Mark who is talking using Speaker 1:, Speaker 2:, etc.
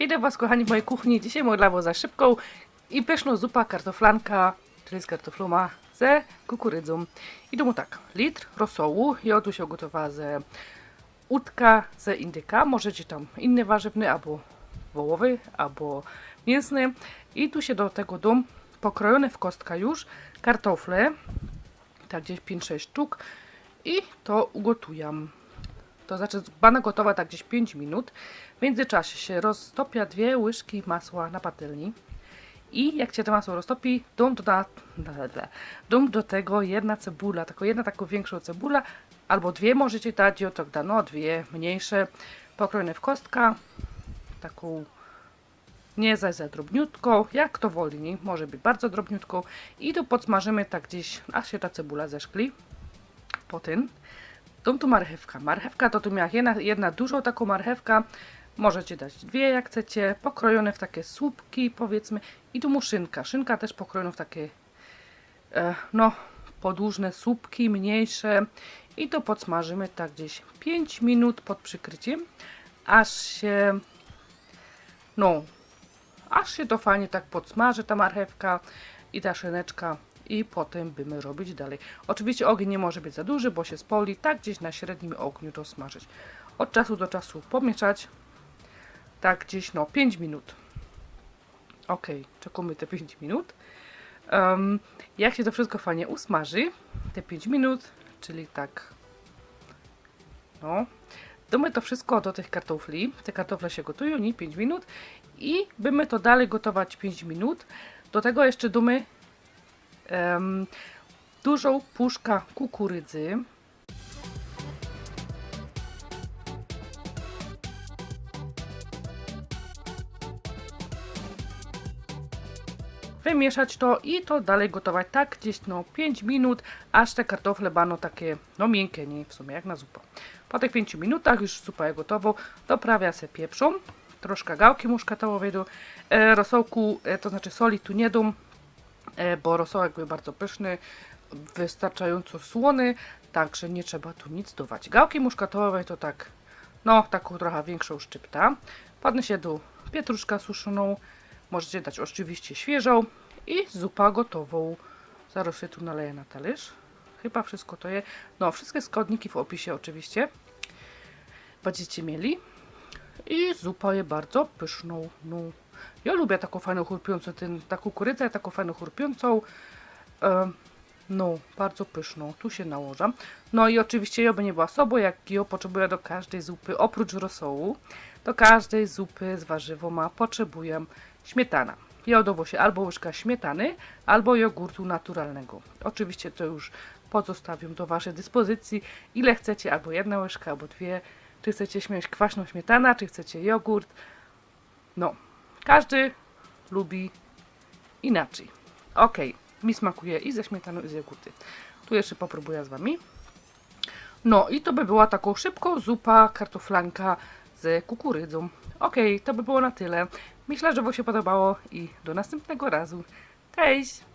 Speaker 1: Witam Was kochani w mojej kuchni. Dzisiaj mam dla Was za szybką i pyszną zupa kartoflanka, czyli z kartofluma ze kukurydzą. I tu mu tak, litr rosołu. Ja tu się gotowała ze udka ze indyka. Możecie tam inny warzywny, albo wołowy, albo mięsny. I tu się do tego dom pokrojone w kostka już kartofle, tak gdzieś 5-6 sztuk i to ugotuję. To znaczy bana gotowa tak gdzieś 5 minut. W międzyczasie się roztopia dwie łyżki masła na patelni. I jak się to masło roztopi, dum do, da- dum do tego jedna cebula, taką jedna taką większą cebula, albo dwie możecie dać, o tak da, no dwie mniejsze, pokrojone w kostka, taką nie za, za drobniutką, jak to woli, może być bardzo drobniutką i tu podsmażymy tak gdzieś, aż się ta cebula zeszkli. Potem Tą tu marchewka. Marchewka to tu miała jedna, jedna dużą taką marchewka. Możecie dać dwie jak chcecie, pokrojone w takie słupki powiedzmy. I tu mu szynka. Szynka też pokrojona w takie e, no podłużne słupki, mniejsze. I to podsmażymy tak gdzieś 5 minut pod przykryciem, aż się no, aż się to fajnie tak podsmaży ta marchewka i ta szyneczka i potem będziemy robić dalej. Oczywiście ogień nie może być za duży, bo się spoli, tak gdzieś na średnim ogniu to smażyć. Od czasu do czasu pomieszać, tak gdzieś no 5 minut. Ok, czekamy te 5 minut. Em, jak się to wszystko fajnie usmaży, te 5 minut, czyli tak, no, Damy to wszystko do tych kartofli. Te kartofle się gotują, nie 5 minut. I będziemy to dalej gotować 5 minut. Do tego jeszcze damy em, dużą puszkę kukurydzy. Wymieszać to i to dalej gotować tak gdzieś no 5 minut, aż te kartofle będą takie no miękkie, nie w sumie jak na zupę. Po tych 5 minutach już zupa jest gotowa, doprawia się pieprzą, troszkę gałki muszkatołowej do e, rosołku, e, to znaczy soli tu nie dam, e, bo rosołek był bardzo pyszny, wystarczająco słony, także nie trzeba tu nic dawać. Gałki muszkatołowej to tak, no taką trochę większą szczypta. Podniesie do pietruszka suszoną, możecie dać oczywiście świeżą i zupa gotową. Zaraz się tu naleję na talerz. Chyba wszystko to je. No, wszystkie składniki w opisie oczywiście będziecie mieli. I zupa jest bardzo pyszną. No, ja lubię taką fajną chrupiącą, ten, taką kukurydzę, taką fajną chrupiącą. E, no, bardzo pyszną. Tu się nałożam. No i oczywiście ja by nie była sobą, jak ją potrzebuję do każdej zupy, oprócz rosołu. Do każdej zupy z warzywoma potrzebuję śmietana. Jodowo się albo łyżka śmietany, albo jogurtu naturalnego. Oczywiście to już pozostawiam do Waszej dyspozycji, ile chcecie, albo jedna łyżka, albo dwie. Czy chcecie śmieć kwaśną śmietana, czy chcecie jogurt. No, każdy lubi inaczej. Ok, mi smakuje i ze śmietaną, i z jogurty. Tu jeszcze popróbuję z Wami. No i to by była taką szybką zupa kartoflanka z kukurydzą. Ok, to by było na tyle. Myślę, że Wam się podobało i do następnego razu. Cześć!